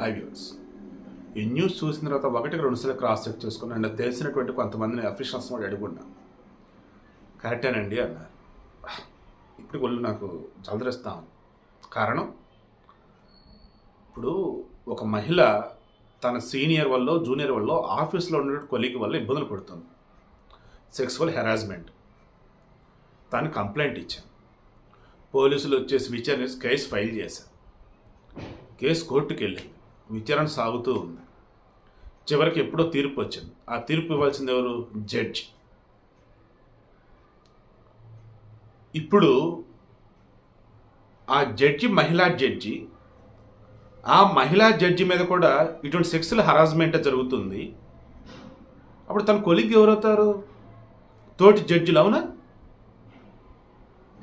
High views ఈ news చూసిన తర్వాత ఒకటికి రెండు సార్లు క్రాస్ చెక్ చేసుకుని అండ్ తెలిసినటువంటి కొంతమందిని అఫీషియల్స్ కూడా అడుగున్నా. కరెక్టేనండి అన్నారు. ఇప్పుడు ఒళ్ళు నాకు జలదరిస్తాం కారణం? ఇప్పుడు ఒక మహిళ తన సీనియర్ వల్ల జూనియర్ వల్ల ఆఫీస్లో ఉన్న కొలీగ్ వల్ల ఇబ్బందులు పడుతుంది. Sexual harassment. తను కంప్లైంట్ ఇచ్చాను. పోలీసులు వచ్చేసి విచారణ కేసు ఫైల్ చేశాను కేసు కోర్టుకు వెళ్ళింది విచారణ సాగుతూ ఉంది. చివరికి ఎప్పుడో తీర్పు వచ్చింది. ఆ తీర్పు ఇవ్వాల్సింది ఎవరు? జడ్జ్. ఇప్పుడు ఆ జడ్జి మహిళా జడ్జి ఆ మహిళా జడ్జి మీద కూడా ఇటువంటి సెక్సువల్ హరాస్మెంట్ జరుగుతుంది. అప్పుడు తన కొలిగ్ ఎవరవుతారు? తోటి జడ్జిలు అవునా?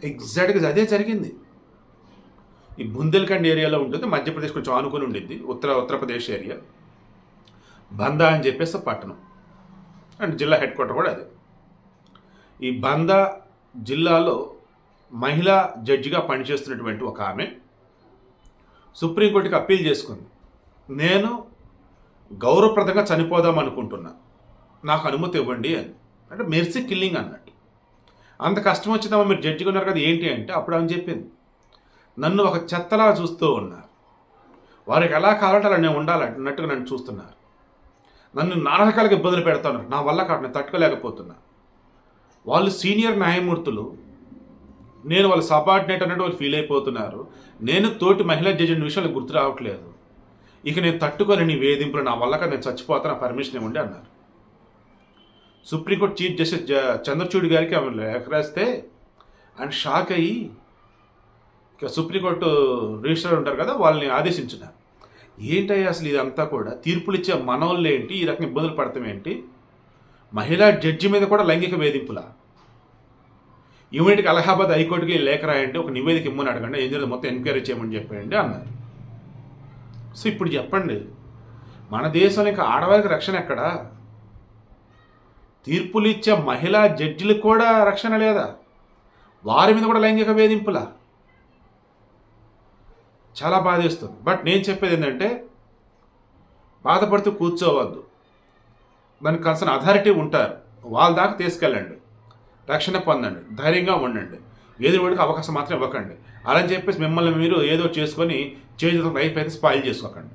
ఎగ్జాక్ట్గా అదే జరిగింది. ఈ బుందేల్ఖండ్ ఏరియాలో ఉంటుంది మధ్యప్రదేశ్ కొంచెం ఆనుకొని ఉండింది ఉత్తర ఉత్తరప్రదేశ్ ఏరియా. బందా అని చెప్పేసి పట్టణం. అండ్ జిల్లా హెడ్ క్వార్టర్ కూడా అదే. ఈ బందా జిల్లాలో మహిళా జడ్జిగా పనిచేస్తున్నటువంటి ఒక ఆమె సుప్రీంకోర్టుకి అప్పీల్ చేసుకుంది. నేను గౌరవప్రదంగా చనిపోదాం అనుకుంటున్నా. నాకు అనుమతి ఇవ్వండి అని. అంటే మెర్సీ కిల్లింగ్ అన్నట్టు. అంత కష్టం వచ్చిందమ్మా మీరు జడ్జిగా ఉన్నారు కదా ఏంటి అంటే అప్పుడు ఆమె చెప్పింది. నన్ను ఒక చెత్తలా చూస్తూ ఉన్నారు. వారికి ఎలా కావాలంటే అలా నేను ఉండాలన్నట్టుగా నన్ను చూస్తున్నారు. నన్ను నానా రకాలుగా ఇబ్బందులు పెడతాను. నా వల్ల కాదు నేను తట్టుకోలేకపోతున్నా. వాళ్ళు సీనియర్ న్యాయమూర్తులు. నేను వాళ్ళ సబార్డినేట్ అన్నట్టు వాళ్ళు ఫీల్ అయిపోతున్నారు. నేను తోటి మహిళా జడ్జి విషయాలు గుర్తు రావట్లేదు. ఇక నేను తట్టుకోలేని వేధింపులు నా వల్ల కాదు, నేను చచ్చిపోతాను నా పర్మిషన్ ఇవ్వండి అన్నారు. సుప్రీంకోర్టు చీఫ్ జస్టిస్ జ- చంద్రచూడ్ గారికి ఆమె లేఖ రాస్తే ఆయన షాక్ అయ్యి సుప్రీంకోర్టు రిజిస్టర్ ఉంటారు కదా వాళ్ళని ఆదేశించినారు ఏంటయ్యా అసలు ఇదంతా కూడా? తీర్పులు ఇచ్చే మనోళ్ళు ఏంటి? ఈ రకం ఇబ్బందులు పడతాం ఏంటి? మహిళా జడ్జి మీద కూడా లైంగిక వేధింపులా? యూనిట్కి అలహాబాద్ హైకోర్టుకి లేఖ రాయండి ఒక నివేదిక ఇమ్మని అడగండి ఏం జరిగింది మొత్తం ఎంక్వైరీ చేయమని చెప్పండి అన్నారు. సో ఇప్పుడు చెప్పండి మన దేశంలో ఇంకా ఆడవారికి రక్షణ ఎక్కడా? తీర్పులు ఇచ్చే మహిళా జడ్జిలకు కూడా రక్షణ లేదా? వారి మీద కూడా లైంగిక వేధింపులా? చాలా బాధేస్తుంది బట్ నేను చెప్పేది ఏంటంటే బాధపడుతూ కూర్చోవద్దు. దానికి కలిసిన అథారిటీ ఉంటారు. వాళ్ళ దాకా తీసుకెళ్ళండి. రక్షణ పొందండి. ధైర్యంగా ఉండండి. ఏది వాడికి అవకాశం మాత్రం ఇవ్వకండి. అలా చెప్పేసి మిమ్మల్ని మీరు ఏదో చేసుకొని చేతితో లైఫ్ అయితే స్పాయిల్ చేసుకోకండి.